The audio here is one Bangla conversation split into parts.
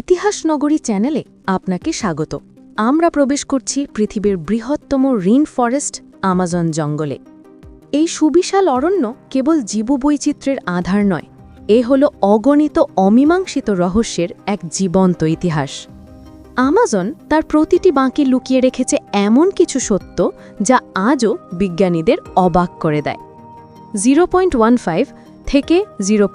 ইতিহাস নগরী চ্যানেলে আপনাকে স্বাগত। আমরা প্রবেশ করছি পৃথিবীর বৃহত্তম রিন ফরেস্ট আমাজন জঙ্গলে। এই সুবিশাল অরণ্য কেবল জীববৈচিত্র্যের আধার নয়, এ হল অগণিত অমীমাংসিত রহস্যের এক জীবন্ত ইতিহাস। আমাজন তার প্রতিটি বাঁকে লুকিয়ে রেখেছে এমন কিছু সত্য যা আজও বিজ্ঞানীদের অবাক করে দেয়। জিরো থেকে জিরো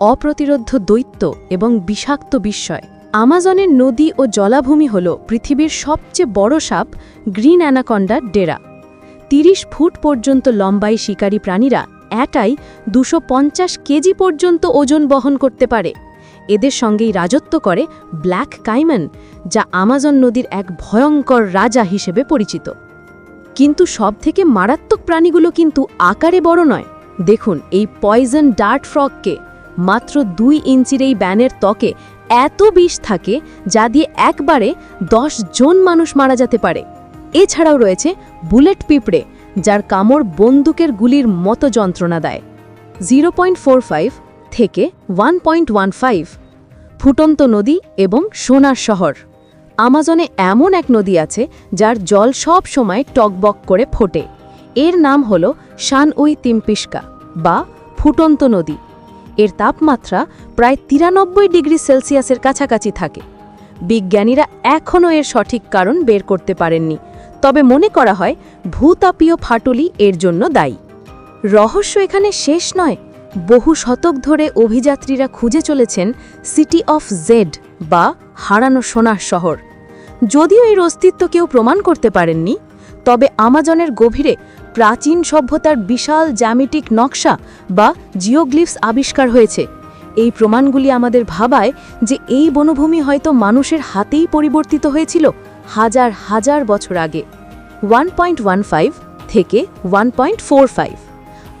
অপ্রতিরোধ্য দৈত্য এবং বিষাক্ত বিস্ময়। আমাজনের নদী ও জলাভূমি হল পৃথিবীর সবচেয়ে বড় সাপ গ্রিন অ্যানাকন্ডার ডেরা। তিরিশ ফুট পর্যন্ত লম্বাই শিকারী প্রাণীরা এটাই দুশো কেজি পর্যন্ত ওজন বহন করতে পারে। এদের সঙ্গেই রাজত্ব করে ব্ল্যাক কাইম্যান যা আমাজন নদীর এক ভয়ঙ্কর রাজা হিসেবে পরিচিত। কিন্তু সবথেকে মারাত্মক প্রাণীগুলো কিন্তু আকারে বড় নয়। দেখুন এই পয়জন ডার্ট ফ্রগকে। মাত্র দুই ইঞ্চির এই ব্যানের ত্বকে এত বিষ থাকে যা দিয়ে একবারে দশ জন মানুষ মারা যেতে পারে। এছাড়াও রয়েছে বুলেট পিঁপড়ে, যার কামড় বন্দুকের গুলির মতো যন্ত্রণা দেয়। জিরো থেকে ওয়ান ফুটন্ত নদী এবং সোনার শহর। আমাজনে এমন এক নদী আছে যার জল সব সময় টকবক করে ফোটে। এর নাম হল শানউই তিমপিস্কা বা ফুটন্ত নদী। এর তাপমাত্রা প্রায় তিরানব্বই ডিগ্রি সেলসিয়াসের কাছাকাছি থাকে। বিজ্ঞানীরা এখনও এর সঠিক কারণ বের করতে পারেননি। তবে মনে করা হয়, ভূতাপীয় ফাটলি এর জন্য দায়ী। রহস্য এখানে শেষ নয়, বহু শতক ধরে অভিযাত্রীরা খুঁজে চলেছেন সিটি অফ জেড বা হারানো সোনার শহর। যদিও এর অস্তিত্ব কেউ প্রমাণ করতে পারেননি, তবে আমাজনের গভীরে প্রাচীন সভ্যতার বিশাল জ্যামিটিক নকশা বা জিওগ্লিফস আবিষ্কার হয়েছে। এই প্রমাণগুলি আমাদের ভাবায় যে এই বনভূমি হয়তো মানুষের হাতেই পরিবর্তিত হয়েছিল হাজার হাজার বছর আগে। ওয়ান পয়েন্ট ওয়ান ফাইভ থেকে ওয়ান পয়েন্ট ফোর ফাইভ।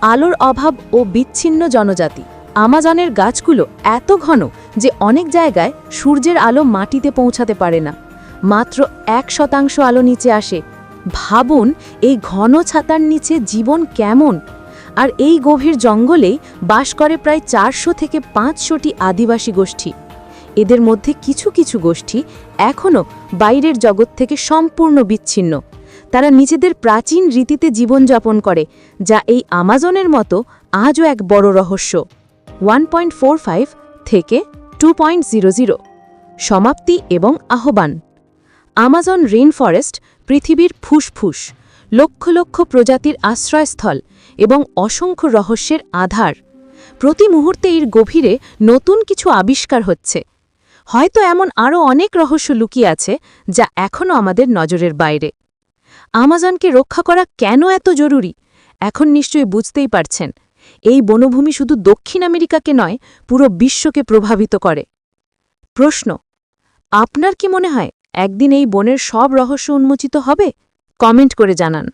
আলোর অভাব ও বিচ্ছিন্ন জনজাতি। আমাজনের গাছগুলো এত ঘন যে অনেক জায়গায় সূর্যের আলো মাটিতে পৌঁছাতে পারে না। মাত্র এক শতাংশ আলো নিচে আসে ভাবুন এই ঘন ছাতার নিচে জীবন কেমন। আর এই গভীর জঙ্গলেই বাস করে প্রায় চারশো থেকে পাঁচশোটি আদিবাসী গোষ্ঠী। এদের মধ্যে কিছু কিছু গোষ্ঠী এখনও বাইরের জগৎ থেকে সম্পূর্ণ বিচ্ছিন্ন। তারা নিজেদের প্রাচীন রীতিতে জীবনযাপন করে, যা এই আমাজনের মতো আজও এক বড় রহস্য। ওয়ান থেকে টু সমাপ্তি এবং আহ্বান। আমাজন রেন ফরেস্ট পৃথিবীর ফুসফুস, লক্ষ লক্ষ প্রজাতির আশ্রয়স্থল এবং অসংখ্য রহস্যের আধার। প্রতি মুহূর্তে এর গভীরে নতুন কিছু আবিষ্কার হচ্ছে। হয়তো এমন আরও অনেক রহস্য লুকিয়ে আছে যা এখনও আমাদের নজরের বাইরে। আমাজনকে রক্ষা করা কেন এত জরুরি? এখন নিশ্চয়ই বুঝতেই পারছেন। এই বনভূমি শুধু দক্ষিণ আমেরিকাকে নয়, পুরো বিশ্বকে প্রভাবিত করে। প্রশ্ন, আপনার কি মনে হয় একদিন এই বনের সব রহস্য উন্মোচিত হবে? কমেন্ট করে জানান।